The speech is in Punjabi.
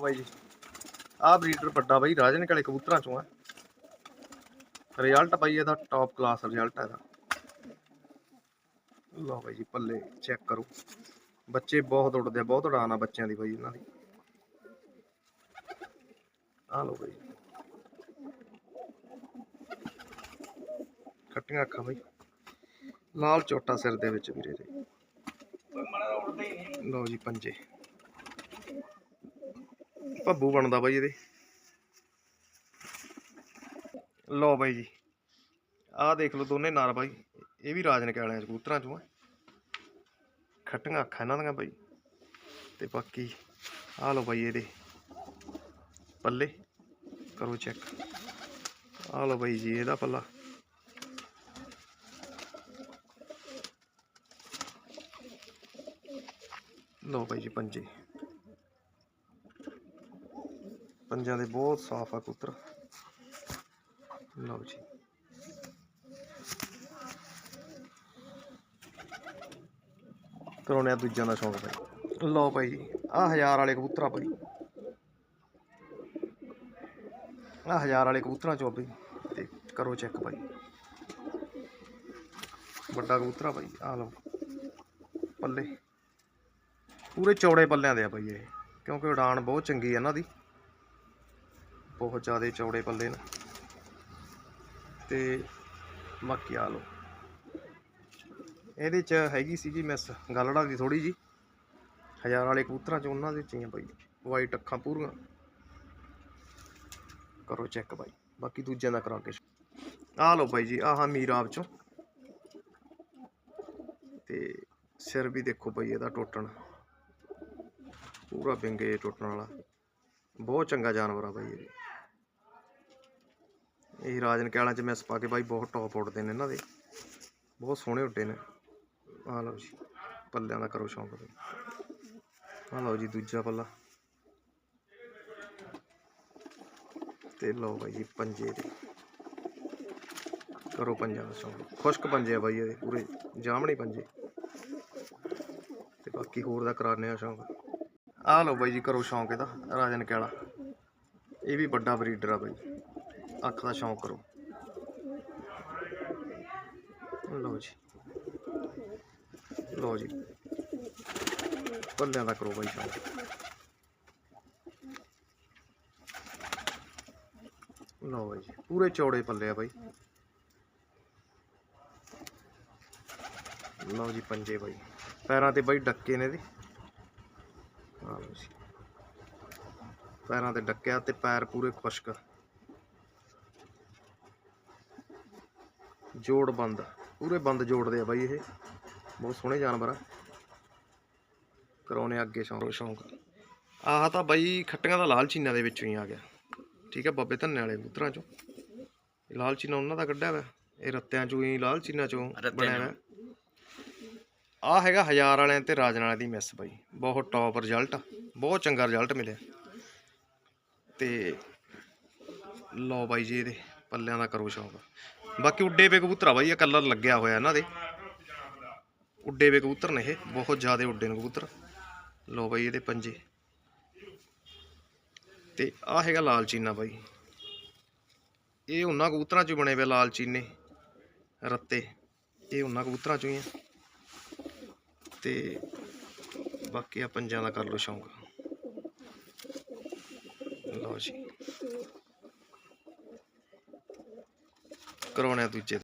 ਆ ਬਾਈ ਜੀ। ਆਹ ਬਰੀਡਰ ਵੱਡਾ ਬਾਈ ਰਾਜਨ ਕਾਲੇ ਕਬੂਤਰਾਂ ਚੋਂ ਆ। ਰਿਜ਼ਲਟ ਬਾਈ ਇਹਦਾ ਟੌਪ ਕਲਾਸ ਰਿਜ਼ਲਟ ਹੈ ਇਹਦਾ। ਲਓ ਬਾਈ ਜੀ, ਪੱਲੇ ਚੈੱਕ ਕਰੋ। ਬੱਚੇ ਬਹੁਤ ਉੱਡਦੇ ਬਹੁਤ ਉਡਾਨ ਆ ਬੱਚਿਆਂ ਦੀ ਬਾਈ ਇਹਨਾਂ ਦੀ। ਆ ਲਓ ਬਾਈ। ਖੱਟੀਆਂ ਅੱਖਾਂ ਬਾਈ। ਲਾਲ ਚੋਟਾ ਸਿਰ ਦੇ ਵਿੱਚ ਵੀਰੇ ਦੇ। ਲਓ ਜੀ, ਪੰਜੇ। ਭੱਬੂ ਬਣਦਾ ਬਾਈ ਇਹਦੇ। ਲਓ ਬਾਈ ਜੀ, ਆਹ ਦੇਖ ਲਓ ਦੋਨੇ ਨਾਰ ਬਾਈ, ਇਹ ਵੀ ਰਾਜ ਕੇ ਕਬੂਤਰਾਂ ਚੋਂ ਖੱਟੀਆਂ ਅੱਖਾਂ ਇਹਨਾਂ ਦੀਆਂ ਬਾਈ। ਤੇ ਬਾਕੀ ਆਹ ਲਓ ਬਾਈ ਇਹਦੇ ਪੱਲੇ, ਕਰੋ ਚੈੱਕ ਆਹ ਲਓ ਬਾਈ ਜੀ ਇਹਦਾ ਪੱਲਾ। ਲਓ ਬਾਈ ਜੀ ਪੰਜੇ। ਪੰਜਾਂ ਦੇ ਬਹੁਤ ਸਾਫ਼ ਆ ਕਬੂਤਰ। ਲਓ ਜੀ। ਕਰਾਉਣੇ ਆ ਦੂਜਿਆਂ ਦਾ ਸ਼ੌਂਕ ਬਾਈ ਲਓ ਭਾਈ ਜੀ ਆ ਹਜ਼ਾਰ ਵਾਲੇ ਕਬੂਤਰ ਆ ਭਾਈ। ਆ ਹਜ਼ਾਰ ਵਾਲੇ ਕਬੂਤਰਾਂ ਚੋਂ ਆ ਤੇ ਕਰੋ ਚੈੱਕ ਭਾਈ। ਵੱਡਾ ਕਬੂਤਰ ਆ ਭਾਈ ਆ ਲਓ। ਪੱਲੇ। ਪੂਰੇ ਚੌੜੇ ਪੱਲਿਆਂ ਦੇ ਆ ਭਾਈ ਇਹ। ਕਿਉਂਕਿ ਉਡਾਨ ਬਹੁਤ ਚੰਗੀ ਆ ਇਹਨਾਂ ਦੀ। ਬਹੁਤ ਜ਼ਿਆਦਾ ਚੌੜੇ ਪੱਲੇ ਨੇ। ਤੇ ਬਾਕੀ ਆ ਲਓ। ਇਹਦੇ ਚ ਹੈਗੀ ਸੀ ਜੀ ਮਿਸ ਗਲੜਾ ਦੀ ਥੋੜੀ ਜੀ ਹਜ਼ਾਰ ਵਾਲੇ ਕਬੂਤਰਾਂ ਚ ਉਹਨਾਂ ਦੇ ਚ ਬਾਈ। ਵਾਈਟ ਅੱਖਾਂ ਪੂਰੀਆਂ। ਕਰੋ ਚੈੱਕ ਬਾਈ। ਬਾਕੀ ਦੂਜਿਆਂ ਦਾ ਕਰਾ ਕੇ ਆ ਲਓ ਬਾਈ ਜੀ, ਆਹ ਮੀਰਾਬ ਚੋਂ। ਤੇ ਸਿਰ ਵੀ ਦੇਖੋ ਬਾਈ ਇਹਦਾ ਟੁੱਟਣ। ਪੂਰਾ ਬਿੰਗੇ ਟੁੱਟਣ ਵਾਲਾ। ਬਹੁਤ ਚੰਗਾ ਜਾਨਵਰ ਆ ਬਾਈ ਇਹ ਇਹ ਰਾਜਨ ਕੈਲਾਂ ਚ ਮਿਸ ਪਾ ਕੇ ਬਾਈ ਬਹੁਤ ਟੌਪ ਉੱਡਦੇ ਨੇ ਇਹਨਾਂ ਦੇ। ਬਹੁਤ ਸੋਹਣੇ ਉੱਡੇ ਨੇ। ਆ ਲਓ ਜੀ, ਪੱਲਿਆਂ ਦਾ ਕਰੋ ਸ਼ੌਂਕ ਬਈ ਆ ਲਓ ਜੀ ਦੂਜਾ ਪੱਲਾ। ਤੇ ਲਓ ਬਾਈ ਜੀ ਪੰਜੇ ਦੇ। ਕਰੋ ਪੰਜਾਂ ਦਾ ਸ਼ੌਂਕ। ਖੁਸ਼ਕ ਪੰਜੇ ਆ ਬਾਈ ਇਹਦੇ, ਪੂਰੇ ਜਾਮਣੀ ਪੰਜੇ। ਤੇ ਬਾਕੀ ਹੋਰ ਦਾ ਕਰਾਣੇ ਆ ਸ਼ੌਂਕ। ਆ ਲਓ ਬਾਈ ਜੀ ਕਰੋ ਸ਼ੌਂਕ ਇਹਦਾ, ਰਾਜਨ ਕੈਲਾ। ਇਹ ਵੀ ਵੱਡਾ ਬਰੀਡਰ ਆ ਬਾਈ। ਅੱਖ ਦਾ ਸ਼ੌਂਕ ਕਰੋ। ਲਓ ਜੀ। ਲਓ ਜੀ। ਪੱਲਿਆਂ ਦਾ ਕਰੋ ਬਾਈ ਸ਼ੌਂਕ। ਲਓ ਬਾਈ ਜੀ। ਪੂਰੇ ਚੌੜੇ ਪੱਲੇ ਆ ਬਾਈ। ਲਓ ਜੀ ਪੰਜੇ ਬਾਈ। ਪੈਰਾਂ ਤੇ ਬਾਈ ਡੱਕੇ ਨੇ ਇਹਦੇ। ਆ ਲਓ ਜੀ। ਪੈਰਾਂ ਤੇ ਡੱਕਿਆ ਤੇ ਪੈਰ ਪੂਰੇ ਖੁਸ਼ਕ। ਜੋੜ ਬੰਦ ਪੂਰੇ ਬੰਦ ਜੋੜਦੇ ਆ ਬਾਈ ਇਹ। ਬਹੁਤ ਸੋਹਣੇ ਜਾਨਵਰ ਆ। ਕਰਾਉਣੇ ਅੱਗੇ ਸ਼ੌਂਕ। ਸ਼ੌਂਕ। ਆਹ ਤਾਂ ਬਾਈ ਖੱਟੀਆਂ ਦਾ ਲਾਲ ਚੀਨਾ ਦੇ ਵਿੱਚੋਂ ਹੀ ਆ ਗਿਆ। ਠੀਕ ਹੈ ਬਾਬੇ ਧੰਨੇ ਵਾਲੇ ਕਬੂਤਰਾਂ ਚੋਂ। ਇਹ ਲਾਲ ਚੀਨਾ ਉਹਨਾਂ ਦਾ ਕੱਢਿਆ ਵਾ। ਇਹ ਰੱਤਿਆਂ ਚੋਂ ਹੀ ਲਾਲ ਚੀਨਾ ਚੋਂ ਬਣਿਆ ਵਾ। ਆ ਹੈਗਾ ਹਜ਼ਾਰ ਵਾਲਿਆਂ ਤੇ ਰਾਜਨ ਵਾਲਿਆਂ ਦੀ ਮਿਸ ਬਾਈ। ਬਹੁਤ ਟੌਪ ਰਿਜ਼ਲਟ ਬਹੁਤ ਚੰਗਾ ਰਿਜ਼ਲਟ ਮਿਲਿਆ। ਤੇ ਲਓ ਬਾਈ ਜੀ ਇਹਦੇ। ਪੱਲਿਆਂ ਦਾ ਕਰੋ ਸ਼ੌਂਕ। ਬਾਕੀ ਉੱਡੇ ਵੇ ਕਬੂਤਰ ਆ ਬਾਈ, ਇਹ ਕਲਰ ਲੱਗਿਆ ਹੋਇਆ ਇਹਨਾਂ ਦੇ। ਉੱਡੇ ਵੇ ਕਬੂਤਰ ਨੇ ਇਹ, ਬਹੁਤ ਜ਼ਿਆਦਾ ਉੱਡੇ ਨੇ ਕਬੂਤਰ। ਲਓ ਬਾਈ ਇਹਦੇ ਪੰਜੇ। ਤੇ ਆ ਹੈਗਾ ਲਾਲ ਚੀਨਾ ਬਾਈ। ਇਹ ਉਹਨਾਂ ਕਬੂਤਰਾਂ ਚੋਂ ਬਣੇ ਵੇ ਲਾਲ ਚੀਨੇ, ਰੱਤੇ। ਇਹ ਉਹਨਾਂ ਕਬੂਤਰਾਂ ਚੋਂ ਹੀ ਆ। ਤੇ ਬਾਕੀ ਆ ਪੰਜਾਂ ਦਾ ਕਰ ਲਓ ਸ਼ੌਂਕ ਲਓ ਜੀ। ਕਰਾਉਣੇ ਦੂਜੇ